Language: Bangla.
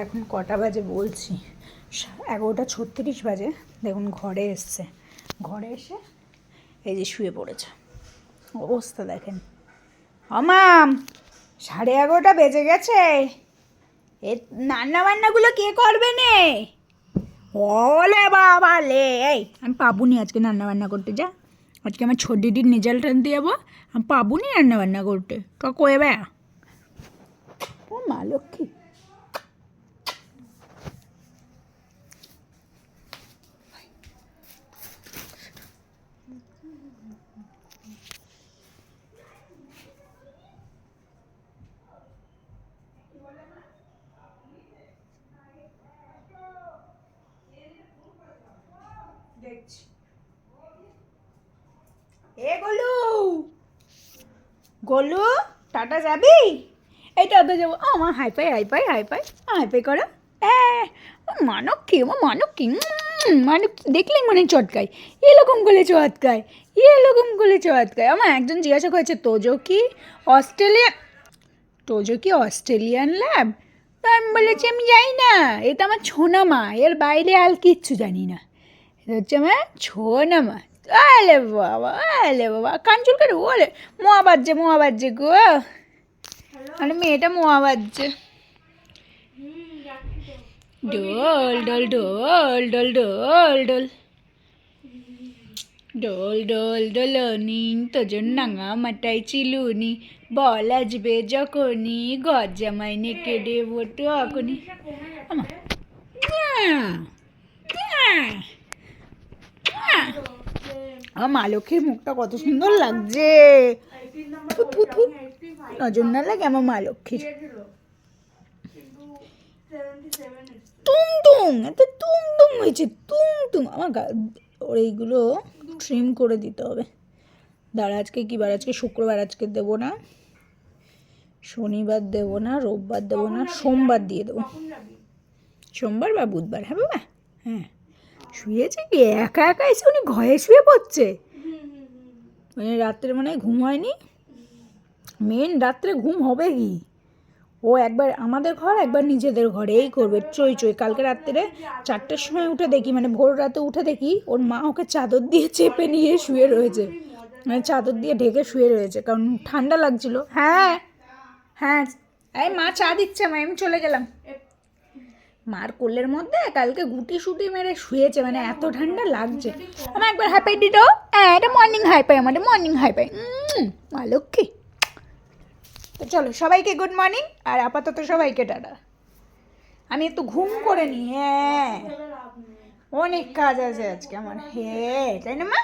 এখন কটা বাজে বলছি? এগারোটা ছত্রিশ বাজে। দেখুন, ঘরে এসছে। ঘরে এসে এই যে শুয়ে পড়েছে। অবস্থা দেখেন। আমাম সাড়ে এগারোটা বেজে গেছে। এ রান্না বান্নাগুলো কে করবে নে? ওলে বাবা লে। এই, আমি পাবুনি আজকে রান্না বান্না করতে, যা। আজকে আমার ছোটিটির রেজাল্ট যাব আমি পাবুনি রান্না বান্না করতে। তো কয়েবে ও মা, লক্ষ্মী। এ গোলু। গোলু টাটা যাবি? এই টাটা যাব। ও, আমার হাই পাই হাই পাই হাই পাই হাই পাই করো। মানব কি ও মানব কি মানব দেখলেই মনে চটকায়। এরকম করে চটকায়। এরকম করে চটকায়। আমার একজন জিজ্ঞাসা করেছে তোজো কি অস্ট্রেলিয়া তোজো কি অস্ট্রেলিয়ান ল্যাব? তো আমি বলেছি আমি জানি না। এটা আমার ছোনা মা এর বাইরে আর কিচ্ছু জানি না। এটা হচ্ছে আমার ছোনা মা আলে বাবা আলে বাবা, কাঞ্চুল করে বলে মোয়া বাজছে মোয়া বাজছে গো। মানে মেয়েটা মোয়া বাজছে। ডোল ডোল ডোল ডোল ডোল ডোল। ডোল ডোল, ডোলনি, তোজন নাঙা মাটাই চিলুনি, বল আসবে যখনই ঘর জামাই নেকে দেবো তখনই আমা আমার মা লক্ষ্মীর মুখটা কত সুন্দর লাগছে। নজর না লাগে আমার মা লক্ষ্মীর। তুম তুম এত তুম তুম হয়েছে তুম তুম আমার গা ওর এইগুলো ট্রিম করে দিতে হবে। দাঁড়া আজকে কী বার? আজকে শুক্রবার আজকে দেবো না। শনিবার দেবো না রোববার দেবো না সোমবার দিয়ে দেবো। সোমবার বা বুধবার? হ্যাঁ বাবা। হ্যাঁ। শুয়েছে কি একা একা এসে উনি ঘরে শুয়ে পড়ছে? মানে রাত্রে মনে ঘুম হয়নি? মেন রাত্রে ঘুম হবে কি? ও একবার আমাদের ঘর, একবার নিজেদের ঘরে, এই করবে, চই চই। কালকে রাত্রে চারটের সময় উঠে দেখি মানে ভোর রাতে উঠে দেখি, ওর মা ওকে চাদর দিয়ে চেপে নিয়ে শুয়ে রয়েছে। মানে চাদর দিয়ে ঢেকে শুয়ে রয়েছে, কারণ ঠান্ডা লাগছিল। হ্যাঁ হ্যাঁ। এই মা চা দিচ্ছে, মা, আমি চলে গেলাম। মার কোলের মধ্যে কালকে গুটি সুটি মেরে শুয়েছে মানে এত ঠান্ডা লাগছে। আমার একবার হাই পাই দিত হ্যাঁ এটা মর্নিং হাই পাই আমাদের মর্নিং হাই পাই মা লক্ষ্মী। তো চলো সবাইকে গুড মর্নিং আর আপাতত সবাইকে টাটা। আমি একটু ঘুম করে নি হ্যাঁ। অনেক কাজ আছে আজকে আমার। হ্যাঁ তাই না মা?